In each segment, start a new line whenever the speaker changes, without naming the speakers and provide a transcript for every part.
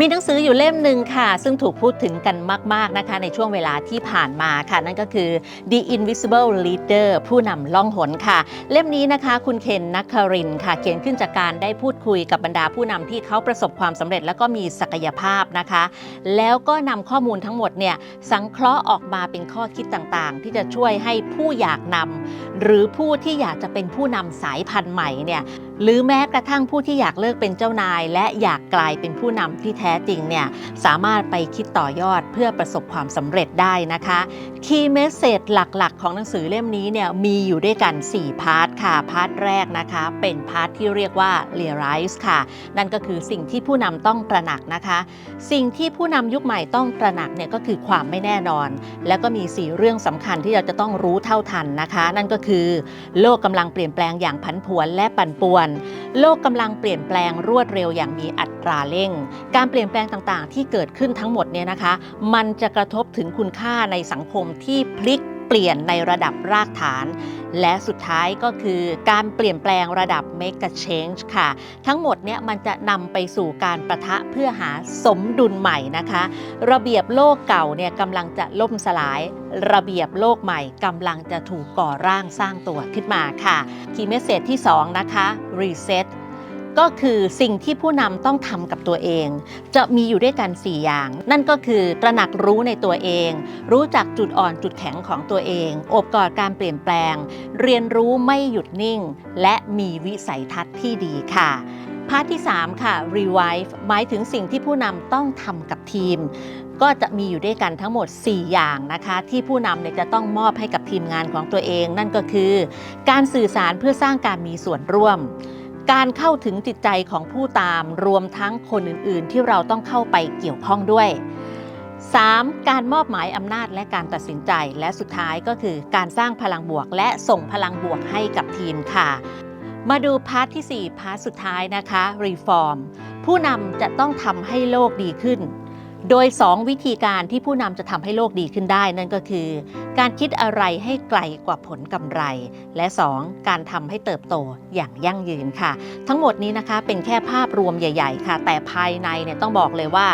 มีหนังสืออยู่เล่มหนึ่งค่ะ ซึ่งถูกพูดถึงกันมาก ๆ นะคะ ในช่วงเวลาที่ผ่านมาค่ะ นั่นก็คือ The Invisible Leader ผู้นำล่องหนค่ะ เล่มนี้นะคะ คุณเคนนักคารินค่ะ เขียนขึ้นจากการได้พูดคุยกับบรรดาผู้นำที่เขาประสบความสำเร็จ แล้วก็มีศักยภาพนะคะ แล้วก็นำข้อมูลทั้งหมดเนี่ยสังเคราะห์ออกมาเป็นข้อคิดต่างๆ ที่จะช่วยให้ผู้อยากนำหรือผู้ที่อยากจะเป็นผู้นำสายพันธุ์ใหม่เนี่ย หรือแม้กระทั่งผู้ที่อยากเลิกเป็นเจ้านาย และอยากกลายเป็นผู้นำที่แท้จริงเนี่ยสามารถไปคิดต่อยอดเพื่อประสบความสำเร็จได้นะคะ คีย์เมสเซจหลักๆ ของหนังสือเล่มนี้เนี่ยมีอยู่ด้วยกัน 4 พาร์ทค่ะ พาร์ทแรกนะคะ เป็นพาร์ทที่เรียกว่า realize ค่ะ นั่นก็คือสิ่งที่ผู้นำต้องตระหนักนะคะ สิ่งที่ผู้นำยุคใหม่ต้องตระหนักเนี่ยก็คือความไม่แน่นอน แล้วก็มี 4 เรื่องสำคัญที่เราจะต้องรู้เท่าทันนะคะ นั่นก็คือ โลกกำลังเปลี่ยนแปลงอย่างผันผวนและปั่นป่วน โลกกำลังเปลี่ยนแปลงรวดเร็วอย่างมีอัตราเร่ง การเปลี่ยนแปลงต่างๆ ที่เกิดขึ้นทั้งหมดเนี่ยนะคะ มันจะกระทบถึงคุณค่าในสังคมที่พลิกเปลี่ยนในระดับรากฐาน และสุดท้ายก็คือการเปลี่ยนแปลงระดับ mega change ค่ะ ทั้งหมดเนี่ยมันจะนำไปสู่การประทะเพื่อหาสมดุลใหม่นะคะ ระเบียบโลกเก่าเนี่ยกำลังจะล่มสลาย ระเบียบโลกใหม่กำลังจะถูกก่อร่างสร้างตัวขึ้นมาค่ะคีย์เมสเซจที่ 2 นะคะ reset ก็คือสิ่งที่ผู้นำต้องทำกับตัวเอง จะมีอยู่ด้วยกัน 4 อย่าง นั่นก็คือตระหนักรู้ในตัวเอง รู้จักจุดอ่อนจุดแข็งของตัวเอง อบกอดการเปลี่ยนแปลง เรียนรู้ไม่หยุดนิ่ง และมีวิสัยทัศน์ที่ดีค่ะพาร์ทที่ 3 ค่ะ revive หมายถึงสิ่งที่ผู้นำต้องทำกับทีม ก็จะมีอยู่ด้วยกันทั้งหมด 4 อย่างนะคะ ที่ผู้นำเนี่ยจะต้องมอบให้กับทีมงานของตัวเอง นั่นก็คือ การสื่อสารเพื่อสร้างการมีส่วนร่วม การเข้าถึงจิตใจของผู้ตามรวมทั้งคนอื่น ๆ ที่เราต้องเข้าไปเกี่ยวข้องด้วย 3. การมอบหมายอำนาจและการตัดสินใจและสุดท้ายก็คือการสร้างพลังบวกและส่งพลังบวกให้กับทีมค่ะ มาดูพาร์ทที่ 4 พาร์ทสุดท้ายนะคะ reform ผู้นำจะต้องทำให้โลกดีขึ้น โดย 2 วิธีการที่ผู้นำจะทำให้โลกดีขึ้นได้นั่นก็คือ การคิดอะไรให้ไกลกว่าผลกำไร และ 2. การทำให้เติบโตอย่างยั่งยืนค่ะ ทั้งหมดนี้นะคะเป็นแค่ภาพรวมใหญ่ ๆ ค่ะ แต่ภายในเนี่ยต้องบอกเลยว่า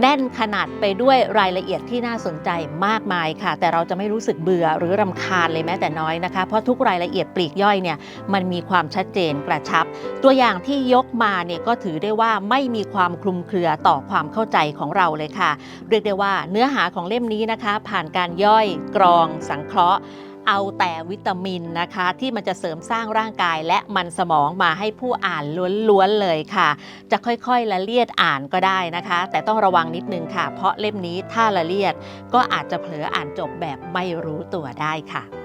แน่นขนาดไปด้วยรายละเอียดที่น่าสนใจมากมายค่ะ แต่เราจะไม่รู้สึกเบื่อหรือรำคาญเลยแม้แต่น้อยนะคะ เพราะทุกรายละเอียดปลีกย่อยเนี่ยมันมีความชัดเจนกระชับ ตัวอย่างที่ยกมาเนี่ยก็ถือได้ว่าไม่มีความคลุมเครือต่อความเข้าใจของเราเลยค่ะ เรียกได้ว่าเนื้อหาของเล่มนี้นะคะ ผ่านการย่อยกรองสังเคราะห์เอาแต่วิตามินนะคะ ที่มันจะเสริมสร้างร่างกายและมันสมองมาให้ผู้อ่านล้วนๆเลยค่ะ จะค่อยๆละเลียดอ่านก็ได้นะคะ แต่ต้องระวังนิดนึงค่ะ เพราะเล่มนี้ถ้าละเลียดก็อาจจะเผลออ่านจบแบบไม่รู้ตัวได้ค่ะ